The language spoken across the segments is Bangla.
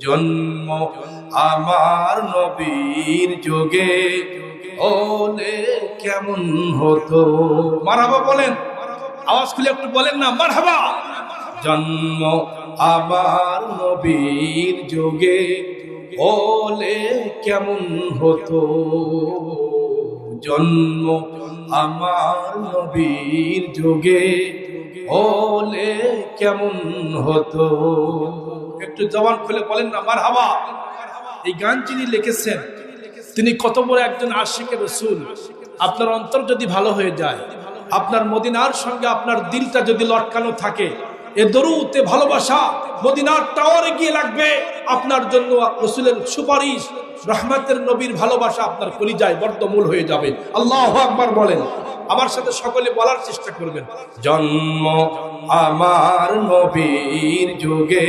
জন্ম আমার নবীর যোগে। ওলে কেমন হতো? মারহাবা বলেন। আওয়াজ খুলে একটু বলেন না, মারহাবা। জন্ম আমার নবীর যোগে। ওলে কেমন হতো? জন্ম আমার নবীর যোগে। ওলে কেমন হতো? একটু জবান খুলে বলেন না মার হাবা এই গান যিনি লিখেছেন, তিনি কত বড় একজন আশিক রসুল। আপনার অন্তর যদি ভালো হয়ে যায়, আপনার মদিনার সঙ্গে আপনার দিলটা যদি লটকানো থাকে, এ দরুতে ভালোবাসা মদিনার টাওয়ারে গিয়ে লাগবে। আপনার জন্য রসুলের সুপারিশ, রহমতের নবীর ভালোবাসা আপনার কলিজায় বর্ধমূল হয়ে যাবে। আল্লাহ আকবার বলেন। আমার সাথে সকলে বলার চেষ্টা করবেন। জন্ম আমার নবীর যুগে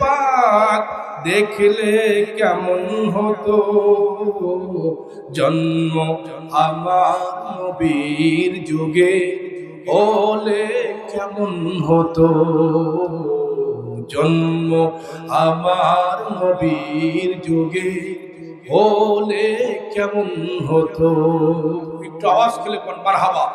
পাক, দেখলে কেমন হতো? জন্ম আমার নবীর যুগে ওলে কেমন হতো? জন্ম আমার নবীর যুগে ওলে কেমন হতো? একটু আওয়াজ খেলে কোন হাওয়া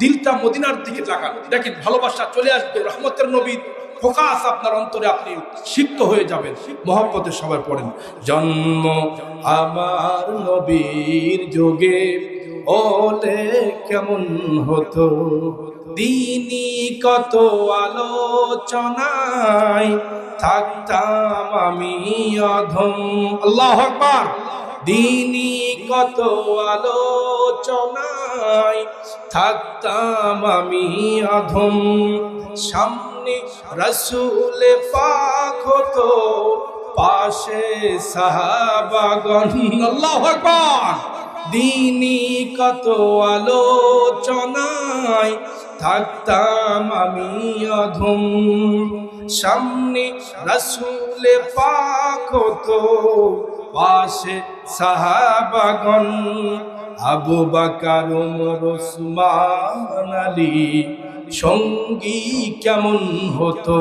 দিলটা মদিনার দিকে তাকান দেখেন, ভালোবাসা চলে আসবে, রহমতের নবীর ফোকাস আপনার অন্তরে আপনি সিদ্ধ হয়ে যাবেন মহব্বতের সবাই পড়েন। জন্ম আমার নবীর যোগে, ওলে কেমন হতো? দিনই কত আলোচনায় থাকতাম আমি অধম। আল্লাহ আকবার! দিনই কত আলোচনায় থাকতাম আমি অধম। সামনে রসুলে পাক হতো পাশে সাহাবাগন আল্লাহ আকবার। দিনই কত আলোচনায় থাকতাম আমি অধম। সামনে রসুলে পাক হতো পাশে সাহাবাগন আবু বাকার ওসমান আলী সঙ্গী কেমন হতো?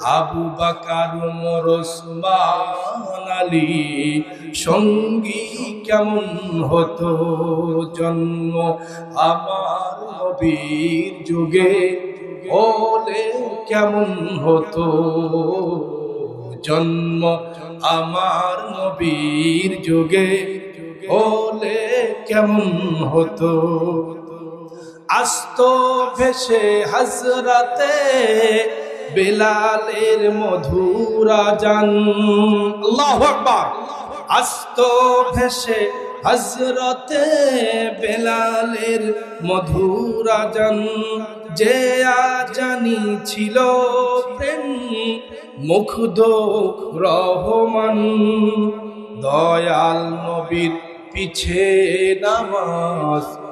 আবু বাকার, উমর ওসমান আলী, সঙ্গী কেমন হতো? জন্ম আমার নবীর যুগে ওলে কেমন হতো? জন্ম আমার নবীর যুগে ওলে কেমন হতো? আস্ত ভেসে হাজরাতে বেলালের মধুরা জান আস্ত ভেসে হজরতে বেলালের মধুরা জান যে জানি ছিল প্রেম মুগ্ধ রহমান। দয়াল নবীর পিছে নামাজ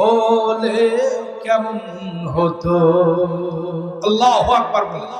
ওলে কেমন হতো? আল্লাহ আকবার বলে।